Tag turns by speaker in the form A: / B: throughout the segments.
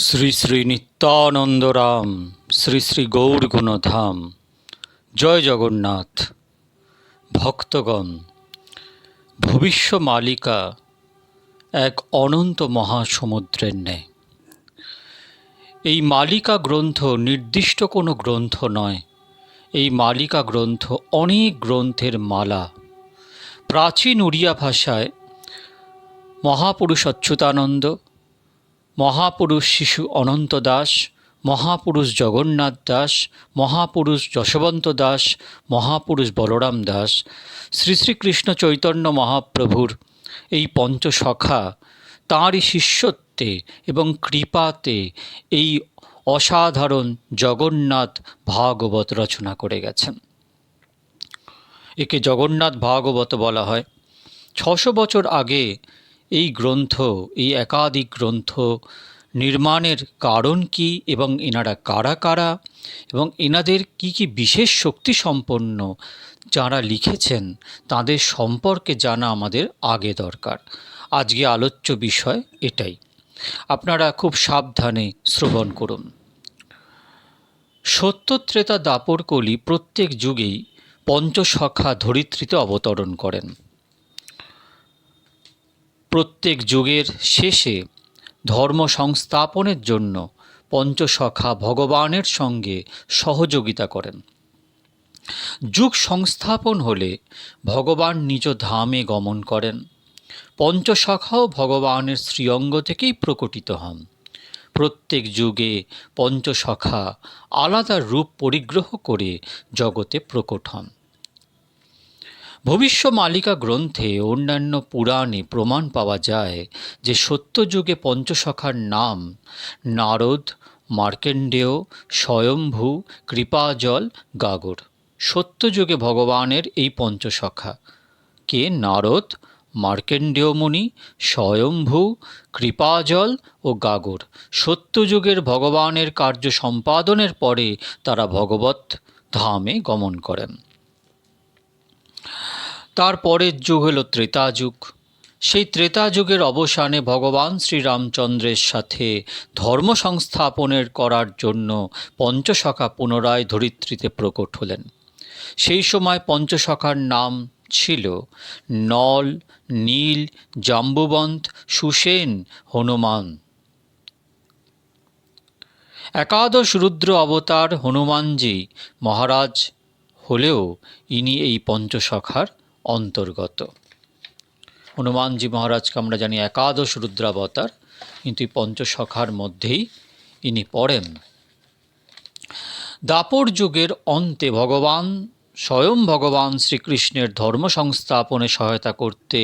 A: শ্রী শ্রী নিত্যানন্দরাম, শ্রী শ্রী গৌর গুণধাম জয় জগন্নাথ। ভক্তগণ ভবিষ্য মালিকা এক অনন্ত মহাসমুদ্রের ন্যায়। এই মালিকা গ্রন্থ নির্দিষ্ট কোনো গ্রন্থ নয়। এই মালিকা গ্রন্থ অনেক গ্রন্থের মালা। প্রাচীন উড়িয়া ভাষায় মহাপুরুষ অচ্যুতানন্দ মহাপুরুষ শিশু অনন্ত দাস, মহাপুরুষ জগন্নাথ দাস, মহাপুরুষ যশবন্ত দাস, মহাপুরুষ বলরাম দাস। শ্রী শ্রীকৃষ্ণ চৈতন্য মহাপ্রভুর এই পঞ্চসখা তাঁরই শিষ্যত্বে এবং কৃপাতে এই অসাধারণ জগন্নাথ ভাগবত রচনা করে গেছেন। একে জগন্নাথ ভাগবত বলা হয়। ছশো বছর আগে এই গ্রন্থ, এই একাধিক গ্রন্থ নির্মাণের কারণ কি এবং এনারা কারা কারা এবং এনাদের কি কি বিশেষ শক্তি সম্পন্ন যারা লিখেছেন তাদের সম্পর্কে জানা আমাদের আগে দরকার। আজকে আলোচ্য বিষয় এটাই। আপনারা খুব সাবধানে শ্রবণ করুন। সত্যত্রেতা দাপর কলি প্রত্যেক যুগেই পঞ্চসখা ধরিত্রীতে অবতরণ করেন। প্রত্যেক যুগের শেষে ধর্ম সংস্থাপনের জন্য পঞ্চসখা ভগবানের সঙ্গে সহযোগিতা করেন। যুগ সংস্থাপন হলে ভগবান নিজ ধামে গমন করেন। পঞ্চসখাও ভগবানের শ্রীঅঙ্গ থেকেই প্রকটিত হন। প্রত্যেক যুগে পঞ্চসখা আলাদা রূপ পরিগ্রহ করে জগতে প্রকট হন। ভবিষ্য মালিকা গ্রন্থে অন্যান্য পুরাণে প্রমাণ পাওয়া যায় যে সত্যযুগে পঞ্চসখার নাম নারদ, মার্কেন্ডেয়, স্বয়ম্ভু, কৃপাজল, গাগর। সত্যযুগে ভগবানের এই পঞ্চসখা কে? নারদ, মার্কেন্ডেয় মুনি, স্বয়ম্ভু, কৃপাজল ও গাগর। সত্যযুগের ভগবানের কার্য সম্পাদনের পরে তারা ভগবত ধামে গমন করেন। তার পরের যুগ হলো ত্রেতা যুগ। সেই ত্রেতা যুগের অবসানে ভগবান শ্রীরামচন্দ্রের সাথে ধর্ম সংস্থাপনের করার জন্য পঞ্চসখা পুনরায় ধরিত্রীতে প্রকট হলেন। সেই সময় পঞ্চসখার নাম ছিল নল, নীল, জাম্বুবন্ত, সুসেন, হনুমান। একাদশ রুদ্র অবতার হনুমানজি মহারাজ হলেও ইনি এই পঞ্চসখার অন্তর্গত। হনুমানজি মহারাজকে আমরা জানি একাদশ রুদ্রাবতার, কিন্তু এই পঞ্চসখার মধ্যেই ইনি পড়েন। দাপর যুগের অন্তে ভগবান, স্বয়ং ভগবান শ্রীকৃষ্ণের ধর্ম সংস্থাপনে সহায়তা করতে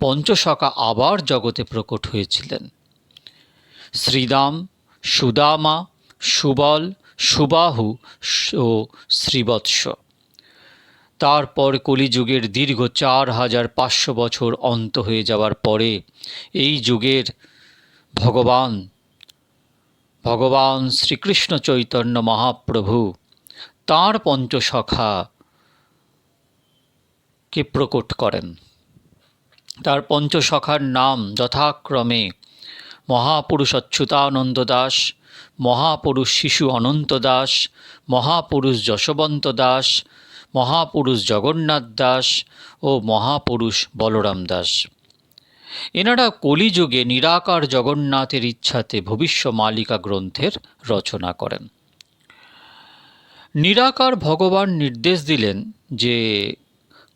A: পঞ্চসখা আবার জগতে প্রকট হয়েছিলেন। শ্রীদাম, সুদামা, সুবল, সুবাহু ও শ্রীবৎস। তারপর কলিযুগের দীর্ঘ চার হাজার পাঁচশো বছর অন্ত হয়ে যাওয়ার পরে এই যুগের ভগবান ভগবান শ্রীকৃষ্ণ চৈতন্য মহাপ্রভু তাঁর পঞ্চসখা কে প্রকট করেন। তার পঞ্চসখার নাম যথাক্রমে মহাপুরুষ অচ্যুতানন্দ দাস, মহাপুরুষ শিশু অনন্ত দাস, মহাপুরুষ যশবন্ত দাস মহাপুরুষ জগন্নাথ দাস ও মহাপুরুষ বলরাম দাস। এনারা কলিযুগে নিরাকার জগন্নাথের ইচ্ছাতে ভবিষ্য মালিকা গ্রন্থের রচনা করেন। নিরাকার ভগবান নির্দেশ দিলেন যে,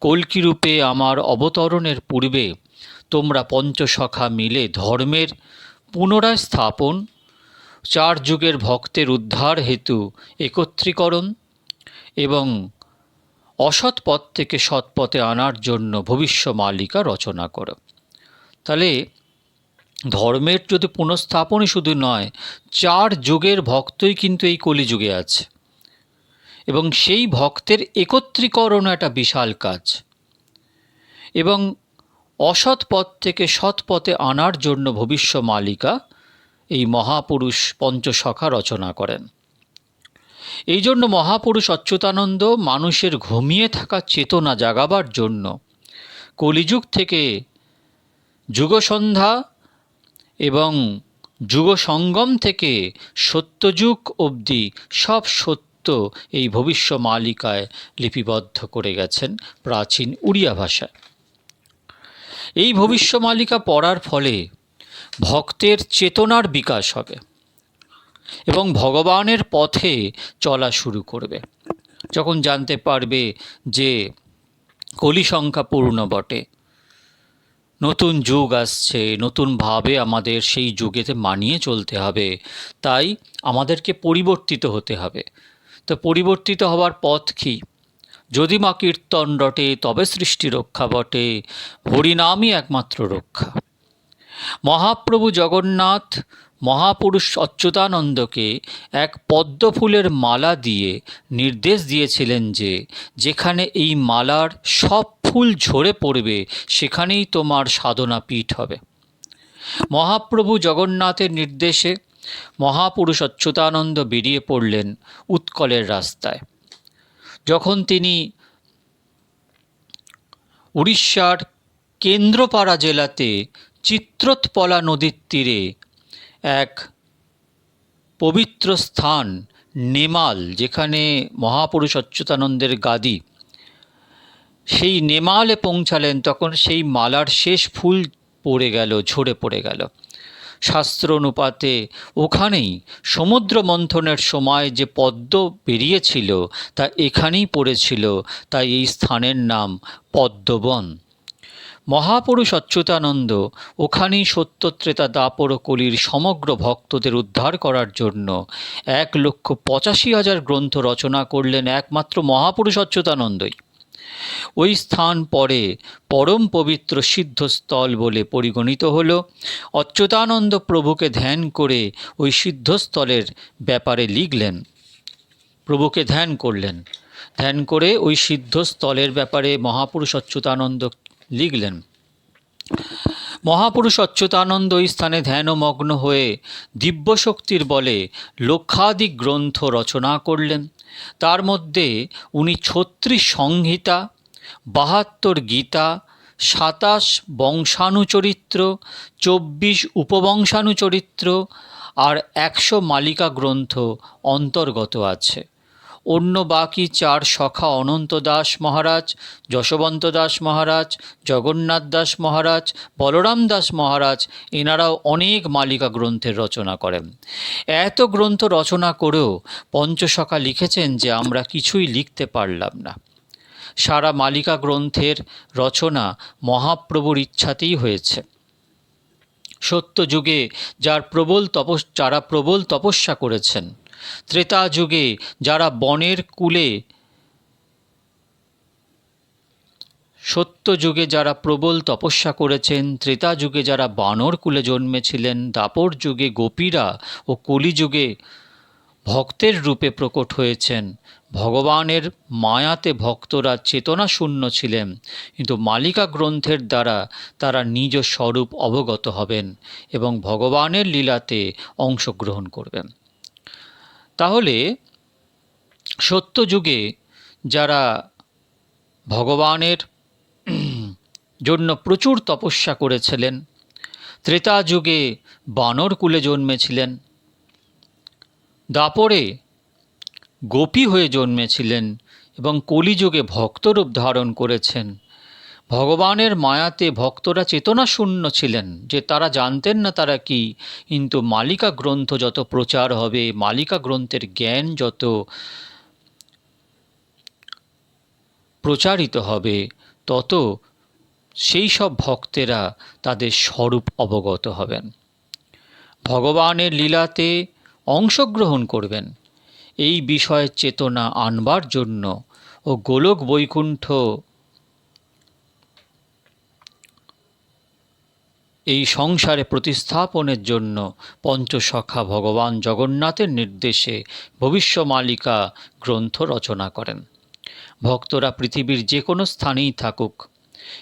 A: কল্কিরূপে আমার অবতরণের পূর্বে তোমরা পঞ্চসখা মিলে ধর্মের পুনরায় স্থাপন, চার যুগের ভক্তের উদ্ধার হেতু একত্রীকরণ এবং অসৎ পথ থেকে সৎ পথে আনার জন্য ভবিষ্য মালিকা রচনা করো। তাহলে ধর্মের যদি পুনঃস্থাপনই শুধু নয়, চার যুগের ভক্তই কিন্তু এই কলিযুগে আছে। এবং সেই ভক্তের একত্রীকরণ একটা বিশাল কাজ। এবং অসৎ পথ থেকে সৎ পথে আনার জন্য ভবিষ্য মালিকা এই মহাপুরুষ পঞ্চসখা রচনা করেন। এই জন্য মহাপুরুষ অচ্যুতানন্দ মানুষের ঘুমিয়ে থাকা চেতনা জাগাবার জন্য কলিযুগ থেকে যুগসন্ধ্যা এবং যুগ সঙ্গম থেকে সত্যযুগ অবধি সব সত্য এই ভবিষ্য মালিকায় লিপিবদ্ধ করে গেছেন প্রাচীন উড়িয়া ভাষায়। এই ভবিষ্য মালিকা পড়ার ফলে ভক্তের চেতনার বিকাশ হবে। এবং ভগবানের পথে চলা শুরু করবে। যখন জানতে পারবে যে কলি সংখ্যা পূর্ণ বটে, নতুন যুগ আসছে নতুনভাবে আমাদের সেই যুগেতে মানিয়ে চলতে হবে, তাই আমাদেরকে পরিবর্তিত হতে হবে। তো পরিবর্তিত হওয়ার পথ কী? যদি মা কীর্তন রটে, তবে সৃষ্টি রক্ষা বটে, হরিনামই একমাত্র রক্ষা। মহাপ্রভু জগন্নাথ মহাপুরুষ অচ্যুতানন্দকে এক পদ্ম ফুলের মালা দিয়ে নির্দেশ দিয়েছিলেন যে, যেখানে এই মালার সব ফুল ঝরে পড়বে, সেখানেই তোমার সাধনা পীঠ হবে। মহাপ্রভু জগন্নাথের নির্দেশে মহাপুরুষ অচ্যুতানন্দ বেরিয়ে পড়লেন উৎকলের রাস্তায়। যখন তিনি উড়িষ্যার কেন্দ্রপাড়া জেলাতে চিত্রোৎপলা নদীর তীরে এক পবিত্র স্থান, নেমাল, যেখানে মহাপুরুষ অচ্যুতানন্দের গাদি। সেই নেমালে পৌঁছালেন, তখন সেই মালার শেষ ফুল পড়ে গেল, ঝরে পড়ে গেল। শাস্ত্র অনুপাতে ওখানেই সমুদ্র মন্থনের সময় যে পদ্ম বেরিয়েছিল, তা এখানেই পড়েছিল, তাই এই স্থানের নাম পদ্মবন। মহাপুরুষ অচ্যুতানন্দ ওখানেই সত্যত্রেতা দাপর কলির সমগ্র ভক্তদের উদ্ধার করার জন্য এক লক্ষ পঁচাশি হাজার গ্রন্থ রচনা করলেন একমাত্র মহাপুরুষ অচ্যুতানন্দই। ওই স্থান পরে পরম পবিত্র সিদ্ধস্থল বলে পরিগণিত হল। অচ্যুতানন্দ প্রভুকে ধ্যান করে ওই সিদ্ধস্থলের ব্যাপারে লিখলেন। প্রভুকে ধ্যান করলেন। ধ্যান করে ওই সিদ্ধস্থলের ব্যাপারে মহাপুরুষ অচ্যুতানন্দ লিখলেন, মহাপুরুষ অচ্যুতানন্দ স্থানে ধ্যানমগ্ন হয়ে দিব্যশক্তির বলে লক্ষাধিক গ্রন্থ রচনা করলেন। তার মধ্যে উনি ছত্রিশ সংহিতা, বাহাত্তর গীতা, সাতাশ বংশানুচরিত্র, চব্বিশ উপবংশানুচরিত্র আর একশো মালিকা গ্রন্থ অন্তর্গত আছে। অন্য বাকি চার সখা অনন্ত দাস মহারাজ, যশবন্ত দাস মহারাজ, জগন্নাথ দাস মহারাজ, বলরাম দাস মহারাজ, এনারাও অনেক মালিকা গ্রন্থের রচনা করেন। এত গ্রন্থ রচনা করেও পঞ্চসখা লিখেছেন যে আমরা কিছুই লিখতে পারলাম না। সারা মালিকা গ্রন্থের রচনা মহাপ্রভুর ইচ্ছাতেই হয়েছে। সত্য যুগে যার প্রবল তপস, যারা প্রবল তপস্যা করেছেন ত্রেতা যুগে যারা বনের কুলে, সত্য যুগে যারা প্রবল তপস্যা করেছেন, ত্রেতা যুগে যারা বানর কুলে জন্মেছিলেন, দাপর যুগে গোপীরা ও কলিযুগে ভক্তের রূপে প্রকট হয়েছেন। ভগবানের মায়াতে ভক্তরা চেতনা শূন্য ছিলেন, কিন্তু মালিকা গ্রন্থের দ্বারা তারা নিজ স্বরূপ অবগত হবেন এবং ভগবানের লীলাতে অংশগ্রহণ করবেন। তাহলে সত্য যুগে যারা ভগবানের জন্য প্রচুর তপস্যা করেছিলেন ত্রেতা যুগে বানর কুলে জন্মেছিলেন, দাপরে গোপী হয়ে জন্মেছিলেন এবং কলিযুগে ভক্তরূপ ধারণ করেছেন। ভগবানের মায়াতে ভক্তরা চেতনা শূন্য ছিলেন, যে তারা জানতেন না তারা কি। কিন্তু মালিকা গ্রন্থ যত প্রচার হবে, মালিকা গ্রন্থের জ্ঞান যত প্রচারিত হবে, তত সেই সব ভক্তেরা তাদের স্বরূপ অবগত হবেন। ভগবানের লীলাতে অংশগ্রহণ করবেন। এই বিষয়ে চেতনা আনবার জন্য ও গোলক বৈকুণ্ঠ এই সংসারে প্রতিস্থাপনের জন্য পঞ্চসখা ভগবান জগন্নাথের নির্দেশে ভবিষ্যমালিকা গ্রন্থ রচনা করেন। ভক্তরা পৃথিবীর যে কোনো স্থানেই থাকুক,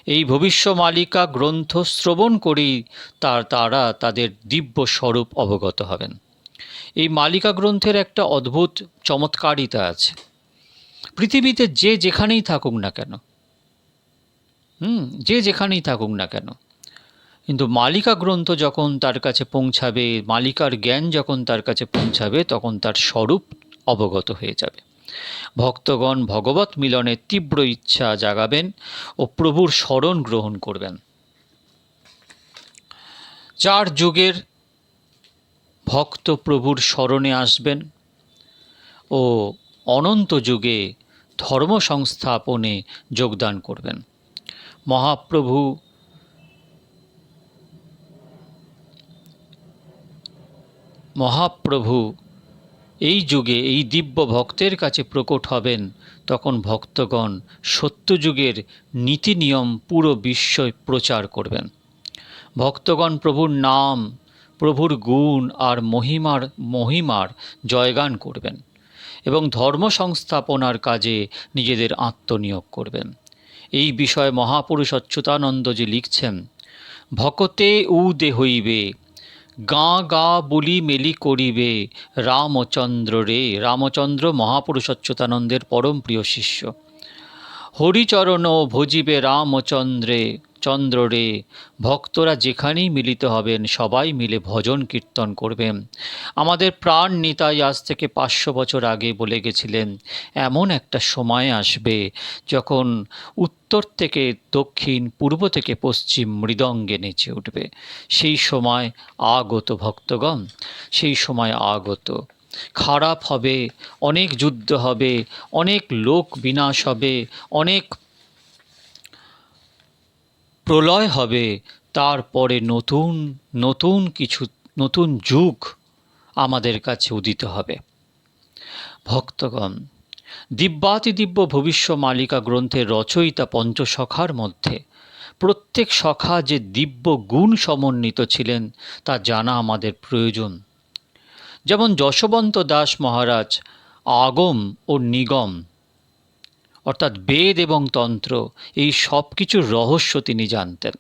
A: এই ভবিষ্যমালিকা গ্রন্থ শ্রবণ করেই তার তারা তাদের দিব্য স্বরূপ অবগত হবেন। এই মালিকা গ্রন্থের একটা অদ্ভুত চমৎকারিতা আছে। পৃথিবীতে যে যেখানেই থাকুক না কেন, হুম, যে যেখানেই থাকুক না কেন কিন্তু মালিকা গ্রন্থ যখন তার কাছে পৌঁছাবে, মালিকার জ্ঞান যখন তার কাছে পৌঁছাবে, তখন তার স্বরূপ অবগত হয়ে যাবে। ভক্তগণ ভগবত মিলনের তীব্র ইচ্ছা জাগাবেন ও প্রভুর স্মরণ গ্রহণ করবেন। চার যুগের ভক্ত প্রভুর স্মরণে আসবেন ও অনন্ত যুগে ধর্ম সংস্থাপনে যোগদান করবেন। মহাপ্রভু মহাপ্রভু, এই যুগে এই দিব্য ভক্তের কাছে প্রকট হবেন তখন ভক্তগণ সত্যযুগের নীতি নিয়ম পুরো বিশ্বয় প্রচার করবেন। ভক্তগণ প্রভুর নাম, প্রভুর গুণ আর মহিমার মহিমার জয়গান করবেন এবং ধর্ম সংস্থাপনার কাজে নিজেদের আত্মনিয়োগ করবেন। এই বিষয়ে মহাপুরুষ অচ্যুতানন্দজি লিখছেন, ভকতে উদে হইবে গাঁ গা বলি মেলি করিবে রামচন্দ্র রে। রামচন্দ্র মহাপুরুষ অচ্যুতানন্দের পরম প্রিয় শিষ্য। হরিচরণ ভজিবে রামচন্দ্রে। চন্দ্র রে, ভক্তরা যেখানেই মিলিত হবেন, সবাই মিলে ভজন কীর্তন করবেন। আমাদের প্রাণ নিতাই আজ থেকে পাঁচশো বছর আগে বলে গেছিলেন, এমন একটা সময় আসবে যখন উত্তর থেকে দক্ষিণ, পূর্ব থেকে পশ্চিম মৃদঙ্গে নেচে উঠবে। সেই সময় আগত ভক্তগণ, সেই সময় আগত। খারাপ হবে, অনেক যুদ্ধ হবে, অনেক লোক বিনাশ হবে, অনেক প্রলয় হবে, তারপরে নতুন নতুন কিছু, নতুন যুগ আমাদের কাছে উদিত হবে। ভক্তগণ, দিব্যাতি দিব্য ভবিষ্য মালিকা গ্রন্থের রচয়িতা পঞ্চসখার মধ্যে প্রত্যেক সখা যে দিব্য গুণ সমন্বিত ছিলেন, তা জানা আমাদের প্রয়োজন। যেমন যশবন্ত দাস মহারাজ আগম ও নিগম অর্থাৎ বেদ এবং তন্ত্র, এই সব কিছুর রহস্য তিনি জানতেন।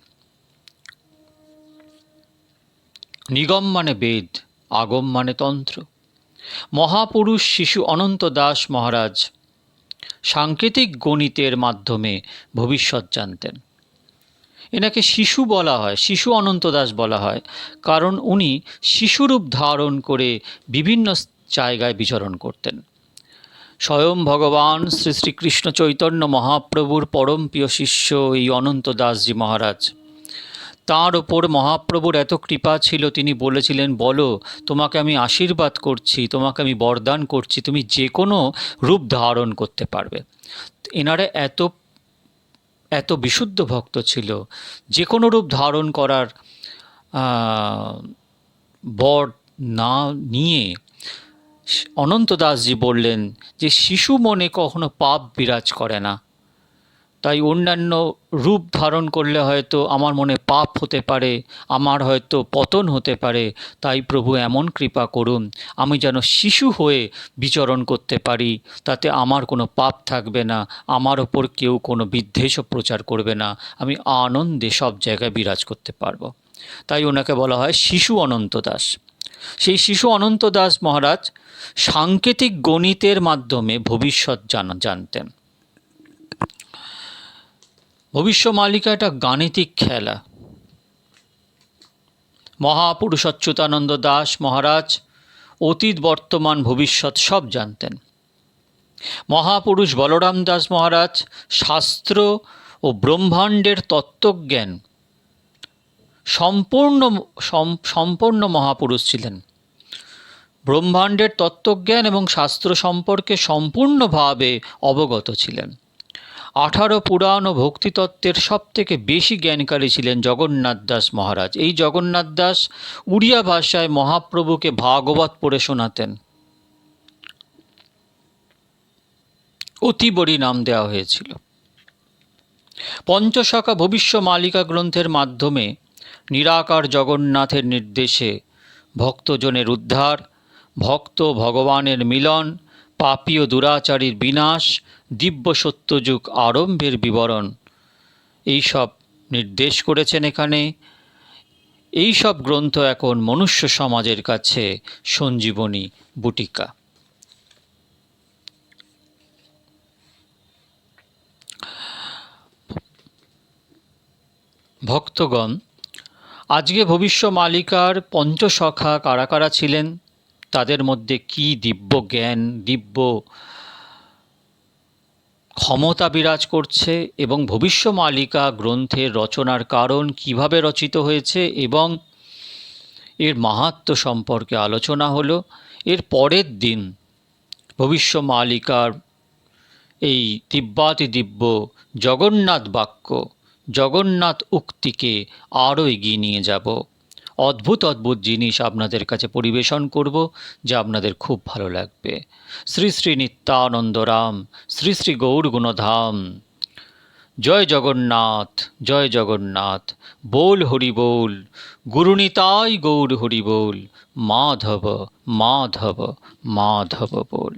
A: নিগম মানে বেদ, আগম মানে তন্ত্র। মহাপুরুষ শিশু অনন্ত দাস মহারাজ সাংকেতিক গণিতের মাধ্যমে ভবিষ্যৎ জানতেন। এনাকে শিশু বলা হয়, শিশু অনন্ত দাস বলা হয়, কারণ উনি শিশুরূপ ধারণ করে বিভিন্ন জায়গায় বিচরণ করতেন। স্বয়ং ভগবান শ্রী শ্রীকৃষ্ণ চৈতন্য মহাপ্রভুর পরম প্রিয় শিষ্য এই অনন্ত দাসজি মহারাজ। তাঁর ওপর মহাপ্রভুর এত কৃপা ছিল, তিনি বলেছিলেন, বলো, তোমাকে আমি আশীর্বাদ করছি, তোমাকে আমি বরদান করছি, তুমি যে কোনো রূপ ধারণ করতে পারবে। এনারা এত এত বিশুদ্ধ ভক্ত ছিল, যে কোনো রূপ ধারণ করার বর না নিয়ে অনন্ত দাসজি বললেন যে শিশু মনে কখনো পাপ বিরাজ করে না। তাই অন্যান্য রূপ ধারণ করলে হয়তো আমার মনে পাপ হতে পারে, আমার হয়তো পতন হতে পারে। তাই প্রভু এমন কৃপা করুন, আমি যেন শিশু হয়ে বিচরণ করতে পারি, তাতে আমার কোনো পাপ থাকবে না, আমার ওপর কেউ কোনো বিদ্বেষও প্রচার করবে না, আমি আনন্দে সব জায়গায় বিরাজ করতে পারব। তাই ওনাকে বলা হয় শিশু অনন্ত দাস সেই শিশু অনন্ত দাস মহারাজ সাংকেতিক গণিতের মাধ্যমে ভবিষ্যৎ জানা, জানতেন। ভবিষ্য মালিকা একটা গাণিতিক খেলা। মহাপুরুষ অচ্যুতানন্দ দাস মহারাজ অতীত, বর্তমান, ভবিষ্যৎ সব জানতেন। মহাপুরুষ বলরাম দাস মহারাজ শাস্ত্র ও ব্রহ্মাণ্ডের তত্ত্বজ্ঞান সম্পূর্ণ সম্পূর্ণ মহাপুরুষ ছিলেন। ব্রহ্মাণ্ডের তত্ত্বজ্ঞান এবং শাস্ত্র সম্পর্কে সম্পূর্ণভাবে অবগত ছিলেন। আঠারো পুরাণ ও ভক্তিতত্ত্বের সব থেকে বেশি জ্ঞানকারী ছিলেন জগন্নাথ দাস মহারাজ। এই জগন্নাথ দাস উড়িয়া ভাষায় মহাপ্রভুকে ভাগবত পড়ে শোনাতেন। অতি বড়ি নাম দেওয়া হয়েছিল। পঞ্চশাখা ভবিষ্য মালিকা গ্রন্থের মাধ্যমে নিরাকার জগন্নাথের নির্দেশে ভক্তজনের উদ্ধার, ভক্ত ভগবানের মিলন, পাপীয় দুরাচারীর বিনাশ, দিব্য সত্যযুগ আরম্ভের বিবরণ। এইসব নির্দেশ করেছেন এখানে। এই সব গ্রন্থ এখন মনুষ্য সমাজের কাছে সঞ্জীবনী বুটিকা। ভক্তগণ আজকে ভবিষ্য মালিকার পঞ্চসখা কারা কারা ছিলেন? তাদের মধ্যে কি দিব্য জ্ঞান, দিব্য ক্ষমতা বিরাজ করছে এবং ভবিষ্য মালিকা গ্রন্থের রচনার কারণ কীভাবে রচিত হয়েছে এবং এর মাহাত্ম সম্পর্কে আলোচনা হলো। এর পরের দিন ভবিষ্য মালিকার এই দিব্যাতি দিব্য জগন্নাথ বাক্য জগন্নাথ উক্তিকে আরও এগিয়ে নিয়ে যাব। অদ্ভুত অদ্ভুত জিনিস আপনাদের কাছে পরিবেশন করব যা আপনাদের খুব ভালো লাগবে। শ্রী শ্রী নিত্যানন্দ রাম, শ্রী শ্রী গৌর গুণধাম। জয় জগন্নাথ জয় জগন্নাথ, বোল হরি বোল গুরুনিতাই গৌর হরি বোল, মাধব মাধব মাধব বোল।